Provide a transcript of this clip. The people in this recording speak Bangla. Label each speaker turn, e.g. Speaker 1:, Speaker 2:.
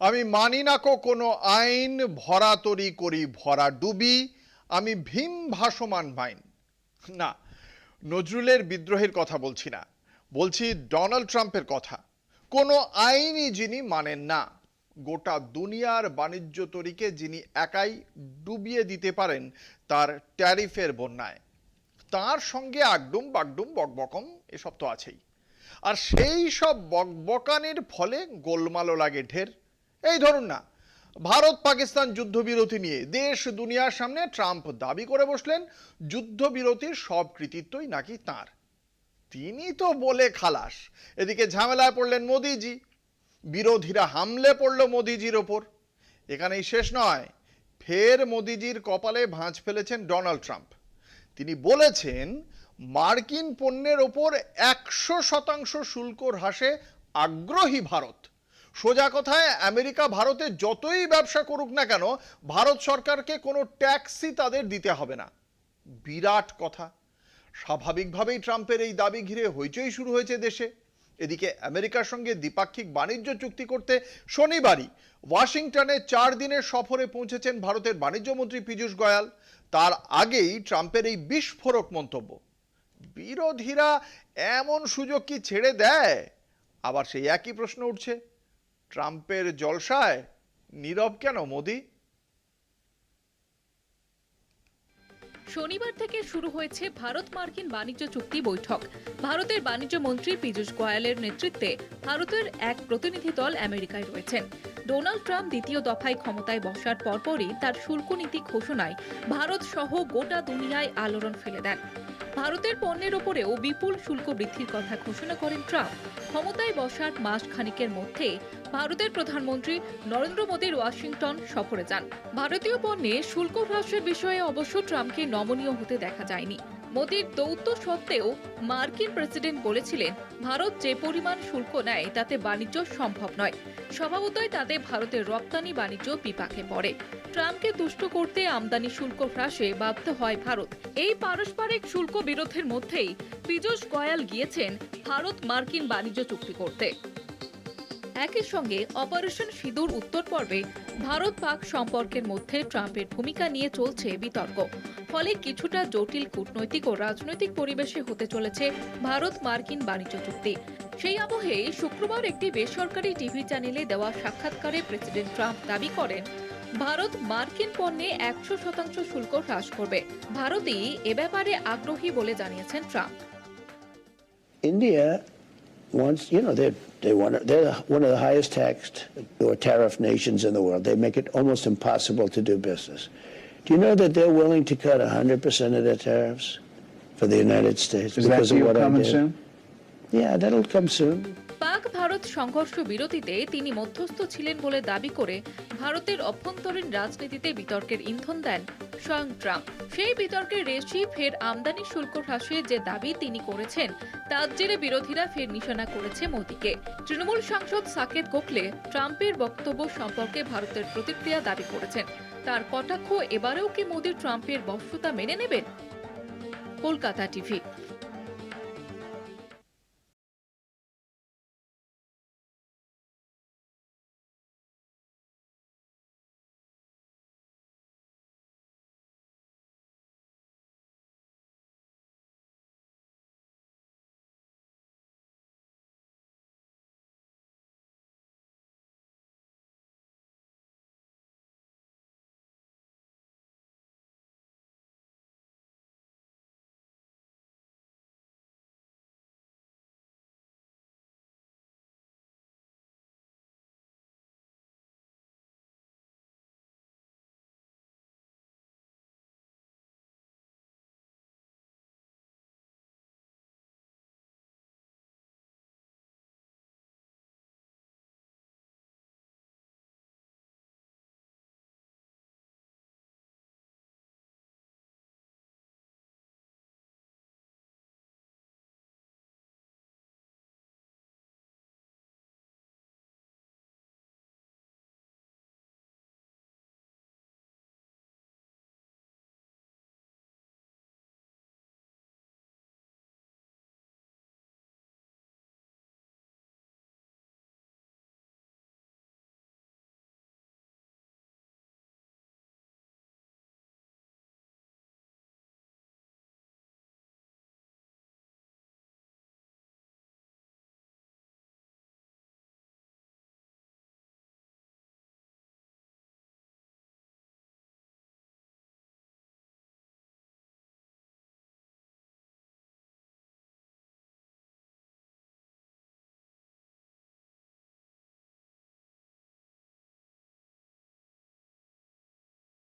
Speaker 1: আমি মানি না কো কোনো আইন, ভরা তরি করি ভরা ডুবি, আমি ভীম ভাসমান মাইন। না, নজরুলের বিদ্রোহের কথা বলছি না। বলছি ডোনাল্ড ট্রাম্পের কথা। কোনো আইনই যিনি মানেন না, গোটা দুনিয়ার বাণিজ্য তরিকে যিনি একাই ডুবিয়ে দিতে পারেন তার ট্যারিফের বন্যায়। তার সঙ্গে আগডুম বাগডুম বকবকম এসব তো আছেই। আর সেই সব বকবকানির ফলে গোলমালও লাগে ঢের। এই ধরুন না, ভারত পাকিস্তান যুদ্ধবিরতি নিয়ে দেশ দুনিয়ার সামনে ট্রাম্প দাবি করে বসলেন, যুদ্ধবিরতির সব কৃতিত্বই নাকি তার। তিনি তো বলে খালাস, এদিকে ঝামেলায় পড়লেন মোদিজি, বিরোধীরা হামলে পড়ল মোদিজির ওপর। এখানেই শেষ নয়, ফের মোদিজির কপালে ভাঁজ ফেলেছেন ডোনাল্ড ট্রাম্প। তিনি বলেছেন, মার্কিন পণ্যের ওপর একশো শতাংশ শুল্ক হ্রাসে আগ্রহী ভারত। সোজা কথায়, আমেরিকা ভারতে যতই ব্যবসা করুক না কেন, ভারত সরকারকে কোনো ট্যাক্সই তাদের দিতে হবে না। বিরাট কথা। স্বাভাবিকভাবেই ট্রাম্পের এই দাবি ঘিরে হইচই শুরু হয়েছে দেশে। এদিকে আমেরিকার সঙ্গে দ্বিপাক্ষিক বাণিজ্য চুক্তি করতে শনিবারই ওয়াশিংটনে চার দিনের সফরে পৌঁছেছেন ভারতের বাণিজ্যমন্ত্রী পীযূষ গোয়াল। তার আগেই ট্রাম্পের এই বিস্ফোরক মন্তব্য। বিরোধীরা এমন সুযোগ কি ছেড়ে দেয়? আবার সেই একই প্রশ্ন উঠছে। ট্রাম্পের জলসায়? নীরব কেন মোদি?
Speaker 2: শনিবার থেকে শুরু হয়েছে ভারত মার্কিন বাণিজ্য চুক্তি বৈঠক। ভারতের বাণিজ্য মন্ত্রী পীযূষ গোয়ালের নেতৃত্বে ভারতের এক প্রতিনিধি দল আমেরিকায় রয়েছেন। ডোনাল্ড ট্রাম্প দ্বিতীয় দফায় ক্ষমতায় বসার পরপরই তার শুল্ক নীতি ঘোষণায় ভারত সহ গোটা দুনিয়ায় আলোড়ন ফেলে দেন। ভারতের পণ্যের ওপরেও বিপুল শুল্ক বৃদ্ধির কথা ঘোষণা করেন ট্রাম্প। ক্ষমতায় বসার মাস খানিকের মধ্যে ভারতের প্রধানমন্ত্রী নরেন্দ্র মোদীর ওয়াশিংটন সফরে যান। ভারতীয় পণ্যে শুল্ক হ্রাসের বিষয়ে অবশ্য ট্রাম্পকে নমনীয় হতে দেখা যায়নি। মোদীর দৌত্য সত্ত্বেও মার্কিন প্রেসিডেন্ট বলেছিলেন, ভারত যে পরিমাণ শুল্ক নেয়, তাতে বাণিজ্য সম্ভব নয়। স্বভাবতই তাতে ভারতের রপ্তানি বাণিজ্য বিপাকে পড়ে। ট্রাম্পকে তুষ্ট করতে আমদানি শুল্ক হ্রাসে বাধ্য হয় ভারত। এই পারস্পরিক শুল্ক বিরোধের মধ্যেই পীযূষ গয়াল গিয়েছেন ভারত মার্কিন বাণিজ্য চুক্তি করতে। একই সঙ্গে অপারেশন সিঁদুর উত্তর পর্বে ভারত পাক সম্পর্কের মধ্যে ট্রাম্পের ভূমিকা নিয়ে চলছে বিতর্ক। ফলে কিছুটা জটিল কূটনৈতিক ও রাজনৈতিক পরিবেশে হতে চলেছে ভারত মার্কিন বাণিজ্য চুক্তি। সেই আবহে শুক্রবার একটি বেসরকারি টিভি চ্যানেলে দেওয়া সাক্ষাৎকারে প্রেসিডেন্ট ট্রাম্প দাবি করেন, ভারত মার্কিন পণ্যে একশো শতাংশ শুল্ক হ্রাস করবে। ভারতই এ ব্যাপারে আগ্রহী বলে জানিয়েছেন Trump.
Speaker 3: India wants, you know, they're, they want, they're one of the highest taxed or tariff nations in the world. They make it almost impossible to do business. Do you know that they're willing to cut 100% of their tariffs for the United States
Speaker 4: Is that
Speaker 3: because of what I
Speaker 4: coming
Speaker 3: did? soon?
Speaker 2: পাক ভারত সংঘর্ষ বিরতিতে তিনি মধ্যস্থ ছিলেন বলে দাবি করে ভারতের অভ্যন্তরীণ রাজনীতিতে বিতর্কের ইন্ধন দেন স্বয়ং ট্রাম্প। সেই বিতর্কের রেশি ফের আমদানি শুল্ক হ্রাসে যে দাবি তিনি করেছেন, তার জেরে বিরোধীরা ফের নিশানা করেছে মোদীকে। তৃণমূল সাংসদ সাকেত গোখলে ট্রাম্পের বক্তব্য সম্পর্কে ভারতের প্রতিক্রিয়া দাবি করেছেন। তার কটাক্ষ এবারেও কি মোদী ট্রাম্পের বশ্যতা মেনে নেবেন? কলকাতা টিভি।